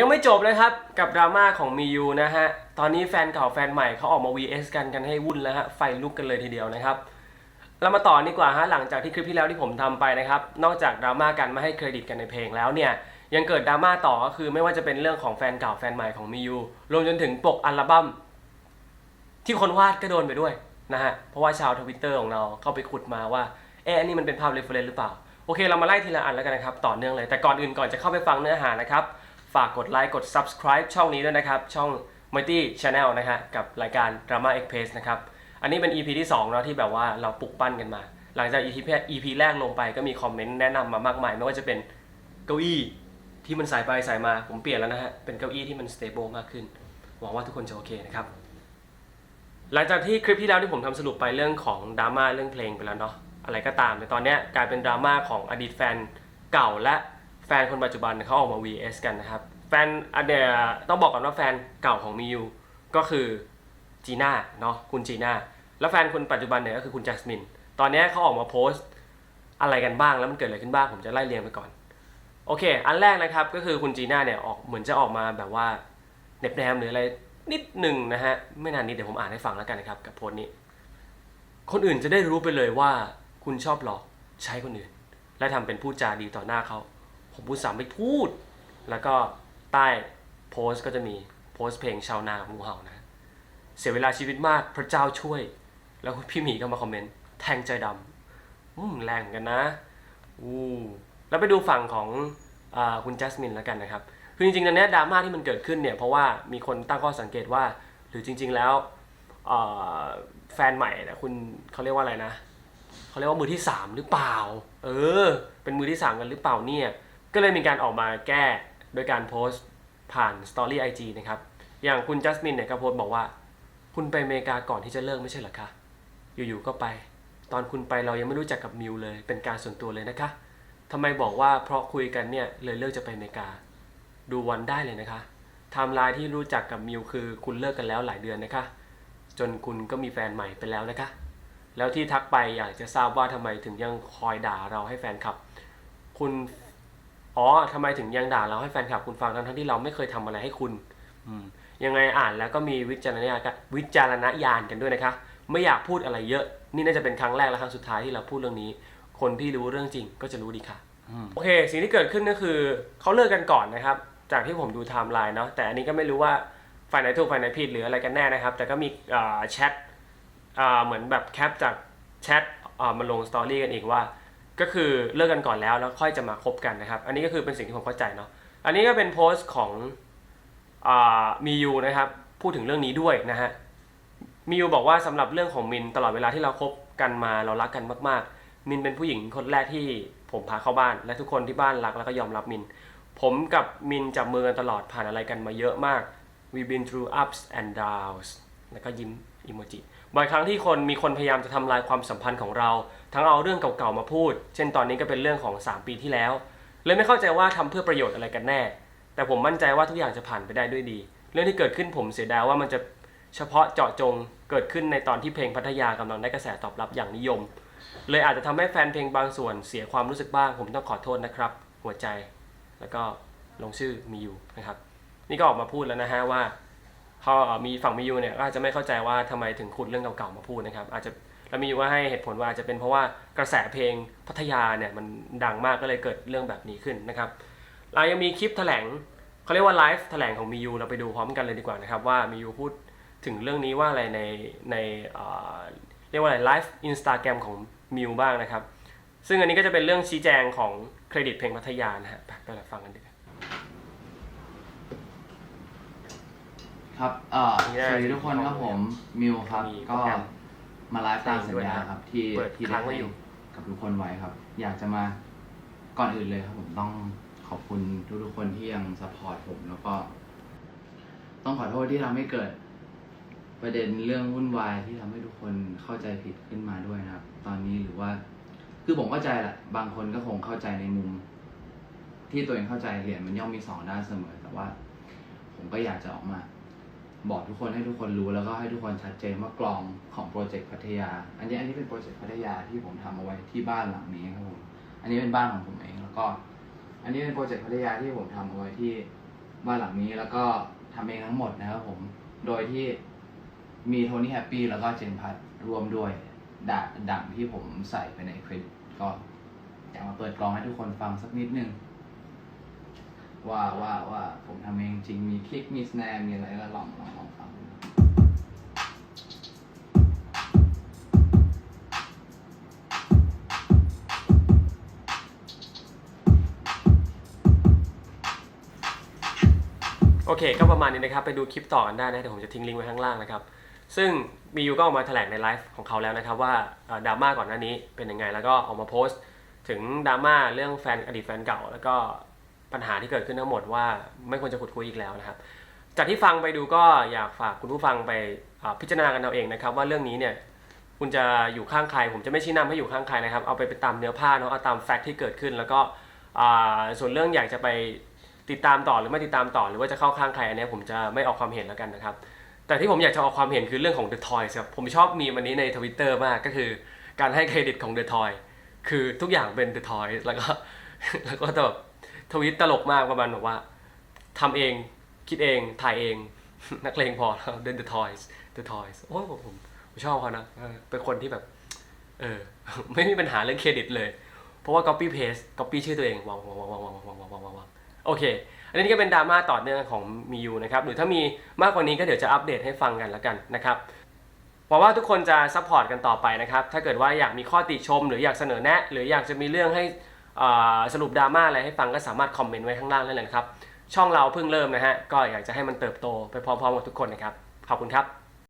ยังไม่จบเลยครับกับดราม่าของมียูนะฮะ ตอนนี้แฟนเก่าแฟนใหม่เขาออกมา vs กันกันให้วุ่นแล้วฮะ ไฟลุกกันเลยทีเดียวนะครับ เรามาต่อดีกว่าฮะ หลังจากที่คลิปที่แล้วที่ผมทำไปนะครับ นอกจากดราม่ากันไม่ให้เครดิตกันในเพลงแล้วเนี่ย ยังเกิดดราม่าต่อก็คือไม่ว่าจะเป็นเรื่องของแฟนเก่าแฟนใหม่ของมียูรวมจนถึงปกอัลบั้มที่คนวาดก็โดนไปด้วยนะฮะ เพราะว่าชาวทวิตเตอร์ของเราเข้าไปขุดมาว่าเอ๊ะอันนี้มันเป็นภาพเรฟเฟรนหรือเปล่า โอเค เรามาไล่ทีละอันแล้วกันนะครับ ต่อเนื่องเลย แต่ก่อนอื่นก่อนจะเข้าไปฟังเนื้อหานะครับ ฝากกดไลค์กด subscribe ช่องนี้ด้วยนะครับ ช่อง Mighty Channel นะฮะกับรายการ Drama Express นะครับ อันนี้เป็น EP ที่2เนาะที่แบบว่าเราปลุกปั้นกันมา หลังจาก EP แรก EP แรกลงไปก็มีคอมเมนต์แนะนำมามากมาย ไม่ว่าจะเป็นเก้าอี้ที่มันสายไปสายมาผมเปลี่ยนแล้วนะฮะ เป็นเก้าอี้ที่มัน stable มากขึ้น หวังว่าทุกคนจะโอเคนะครับ หลังจากที่คลิปที่แล้วที่ผมทำสรุปไปเรื่องของดราม่าเรื่องเพลงไปแล้วเนาะอะไรก็ตามแต่ตอนเนี้ยกลายเป็นดราม่าของอดีตแฟนเก่าและ แฟนคนปัจจุบันเขาออกมา vs กันนะครับ แฟนอันเดียต้องบอกก่อนว่าแฟนเก่าของมิยูก็คือจีน่าเนาะคุณจีน่าแล้วแฟนคนปัจจุบันเนี่ยก็คือคุณจัสมิน ตอนนี้เขาออกมาโพสต์อะไรกันบ้างแล้วมันเกิดอะไรขึ้นบ้างผมจะไล่เรียงไปก่อน โอเค อันแรกนะครับก็คือคุณจีน่าเนี่ยออกเหมือนจะออกมาแบบว่าเหน็บแนมหรืออะไรนิดหนึ่งนะฮะไม่นานนี้เดี๋ยวผมอ่านให้ฟังแล้วกันนะครับกับโพสต์นี้ คนอื่นจะได้รู้ไปเลยว่าคุณชอบหลอกใช้คนอื่น และทำเป็นพูดจาดีต่อหน้าเขา ผมพูดสามไม่พูด แล้วก็ใต้โพสต์ก็จะมีโพสต์เพลงชาวนากับงูเห่านะ เสียเวลาชีวิตมากพระเจ้าช่วย แล้วพี่หมีก็มาคอมเมนต์แทงใจดำอืมแรงกันนะอู้แล้วไปดูฝั่งของอคุณจัสมินแล้วกันนะครับคือจริงๆตอนเนี้ยดราม่าที่มันเกิดขึ้นเนี่ยเพราะว่ามีคนตั้งข้อสังเกตว่า หรือจริง ๆแล้วแฟนใหม่นี่คุณเขาเรียกว่าอะไรนะเขาเรียกว่ามือที่ 3 หรือเปล่า เออ เป็นมือที่ 3 กันหรือเปล่าเนี่ย ก็เลยมีการออกมาแก้โดยการโพสต์ผ่านสตอรี่ไอจนะครับ อย่างคุณจัสมินเนี่ยก็โพสต์บอกว่า คุณไปอเมริกาก่อนที่จะเลิกไม่ใช่เหรอคะ อยู่ๆก็ไป ตอนคุณไปเรายังไม่รู้จักกับมิวเลย เป็นการส่วนตัวเลยนะคะทำไมบอกว่าเพราะคุยกันเนี่ยเลยเลิกจะไปอเมริกา ดูวันได้เลยนะคะไทม์ไลน์ที่รู้จักกับมิวคือคุณเลิกกันแล้วหลายเดือนนะคะ จนคุณก็มีแฟนใหม่ไปแล้วนะคะ แล้วที่ทักไปอยากจะทราบว่าทำไมถึงยังคอยด่าเราให้แฟนคลับ คุณ อ๋อทำไมถึงยังด่าเราให้แฟนคลับคุณฟังทั้งๆที่เราไม่เคยทำอะไรให้คุณ อืมยังไงอ่านแล้วก็มีวิจารณญาณวิจารณญาณกันด้วยนะคะ ไม่อยากพูดอะไรเยอะ นี่น่าจะเป็นครั้งแรกและครั้งสุดท้ายที่เราพูดเรื่องนี้ คนที่รู้เรื่องจริงก็จะรู้ดีค่ะโอเค สิ่งที่เกิดขึ้นก็คือเขาเลิกกันก่อนนะครับ จากที่ผมดูไทม์ไลน์เนาะแต่อันนี้ก็ไม่รู้ว่าฝ่ายไหนถูกฝ่ายไหนผิดหรืออะไรกันแน่นะครับ แต่ก็มีอ่าแชทอ่าเหมือนแบบแคปจากแชทอ่ามาลงสตอรี่กันอีกว่า ก็คือเลิกกันก่อนแล้วแล้วค่อยจะมาคบกันนะครับ อันนี้ก็คือเป็นสิ่งที่ผมเข้าใจเนาะอันนี้ก็เป็นโพสต์ของมียูนะครับพูดถึงเรื่องนี้ด้วยนะฮะมียูบอกว่าสำหรับเรื่องของมินตลอดเวลาที่เราคบกันมาเรารักกันมากๆ มินเป็นผู้หญิงคนแรกที่ผมพาเข้าบ้าน และทุกคนที่บ้านรักแล้วก็ยอมรับมิน ผมกับมินจับมือกันตลอดผ่านอะไรกันมาเยอะมาก we been through ups and downs แล้วก็ยิ้มอิโมจิ บ่อยครั้งที่คนมีคนพยายามจะทำลายความสัมพันธ์ของเรา ทั้งเอาเรื่องเก่าๆมาพูด เช่นตอนนี้ก็เป็นเรื่องของ 3 ปีที่แล้ว เลยไม่เข้าใจว่าทำเพื่อประโยชน์อะไรกันแน่ แต่ผมมั่นใจว่าทุกอย่างจะผ่านไปได้ด้วยดี เรื่องที่เกิดขึ้นผมเสียดายว่ามันจะเฉพาะเจาะจงเกิดขึ้นในตอนที่เพลงพัทยากำลังได้กระแสตอบรับอย่างนิยม เลยอาจจะทำให้แฟนเพลงบางส่วนเสียความรู้สึกบ้าง ผมต้องขอโทษนะครับ หัวใจ แล้วก็ลงชื่อมีอยู่นะครับ นี่ก็ออกมาพูดแล้วนะฮะว่า พอมีฝั่งมิยูเนี่ยก็อาจจะไม่เข้าใจว่าทำไมถึงขุดเรื่องเก่าๆมาพูดนะครับ อาจจะแล้วมิยูว่าให้เหตุผลว่าอาจจะเป็นเพราะว่ากระแสเพลงพัทยาเนี่ยมันดังมากก็เลยเกิดเรื่องแบบนี้ขึ้นนะครับเรายังมีคลิปแถลงเขาเรียกว่าไลฟ์แถลงของมิยูเราไปดูพร้อมกันเลยดีกว่านะครับว่ามิยูพูดถึงเรื่องนี้ว่าอะไรในในเรียกว่าอะไรไลฟ์อินสตาแกรมของมิวบ้างนะครับ ซึ่งอันนี้ก็จะเป็นเรื่องชี้แจงของเครดิตเพลงพัทยานะฮะไปไปรับฟังกันดีกว่า ครับเอ่อนี่สได้วัสดีทุกคนครับผมมิวครับมีก็โปรแกรมมาไลฟ์ตามสัญญาครับ ที่เปิดที่ค้าได้งไว้ให้อยู่ กับทุกคนไว้ครับ อยากจะมาก่อนอื่นเลยครับผมต้องขอบคุณทุกๆคนที่ยังสปอร์ตผมแล้วก็ ต้องขอโทษที่ทำให้เกิด ประเด็นเรื่องวุ่นวายที่ทำให้ทุกคนเข้าใจผิดขึ้นมาด้วยนะครับ ตอนนี้หรือว่า คือผมเข้าใจแหละบางคนก็คงเข้าใจในมุม ที่ตัวเองเข้าใจเหรียญมันย่อมมีสองด้านเสมอ แต่ว่า ผมก็อยากจะออกมา บอกทุกคนให้ทุกคนรู้แล้วก็ให้ทุกคนชัดเจนว่ากลองของโปรเจกต์พัทยา อันนี้อันนี้เป็นโปรเจกต์พัทยาที่ผมทำเอาไว้ที่บ้านหลังนี้ครับผมอันนี้เป็นบ้านของผมเองแล้วก็ อันนี้เป็นโปรเจกต์พัทยาที่ผมทำเอาไว้ที่บ้านหลังนี้แล้วก็ทำเองทั้งหมดนะครับผมโดยที่มีโทนี่แฮปปี้แล้วก็เจนพัทรวมด้วยดะดังที่ผมใส่ไปในคลิปก็อยากมาเปิดกลองให้ทุกคนฟังสักนิดนึง ว่าว่าว่าผมทำเองจริงมีคลิกมีสแนร์มีอะไรก็ลองลองลองฟังโอเค ก็ประมาณนี้นะครับ ไปดูคลิปต่อกันได้นะเดี๋ยวผมจะทิ้งลิงก์ไว้ข้างล่างนะครับ ซึ่งมียูก็ออกมาแถลงในไลฟ์ของเขาแล้วนะครับ ว่าดราม่าก่อนหน้านี้เป็นยังไง แล้วก็ออกมาโพสต์ ถึงดราม่าเรื่องแฟนอดีตแฟนเก่า แล้วก็ ปัญหาที่เกิดขึ้นทั้งหมดว่าไม่ควรจะขุดคุยอีกแล้วนะครับ จากที่ฟังไปดูก็อยากฝากคุณผู้ฟังไปพิจารณากันเอาเองนะครับ ว่าเรื่องนี้เนี่ยคุณจะอยู่ข้างใคร ผมจะไม่ชี้นำให้อยู่ข้างใครนะครับ เอาไปไปตามเนื้อผ้าเนาะเอาตามแฟกต์ที่เกิดขึ้น แล้วก็ส่วนเรื่องอยากจะไปติดตามต่อหรือไม่ติดตามต่อ หรือว่าจะเข้าข้างใครอันนี้ผมจะไม่ออกความเห็นแล้วกันนะครับ แต่ที่ผมอยากจะออกความเห็นคือเรื่องของ The Toys ครับผมชอบมีมันนี้ในทวิตเตอร์มากก็คือการให้เครดิตของ The Toy คือทุกอย่างเป็น The Toy แล้วก็แล้วก็แบบ ทวิตตลกมากประมาณแบบว่าทำเองคิดเองถ่ายเอง นักเลงพอแล้วเดิน The Toys The Toys โอ้ผมผมชอบเขานะเป็นคนที่แบบ เออ ไม่มีปัญหาเรื่องเครดิตเลย เพราะว่า copy paste copy ชื่อตัวเองวางวางวางวางวางวางวางวางวางวางโอเค อันนี้ก็เป็นดราม่าต่อเนื่องของมียูนะครับหรือถ้ามีมากกว่านี้ก็เดี๋ยวจะอัปเดตให้ฟังกันแล้วกันนะครับหวังว่าทุกคนจะซัพพอร์ตกันต่อไปนะครับถ้าเกิดว่าอยากมีข้อติชม หรืออยากเสนอแนะ หรืออยากจะมีเรื่องให้ สรุปดราม่าอะไรให้ฟังก็สามารถคอมเมนต์ไว้ข้างล่างได้เลยนะครับ ช่องเราเพิ่งเริ่มนะฮะ ก็อยากจะให้มันเติบโตไปพร้อมๆกับทุกคนนะครับ ขอบคุณครับ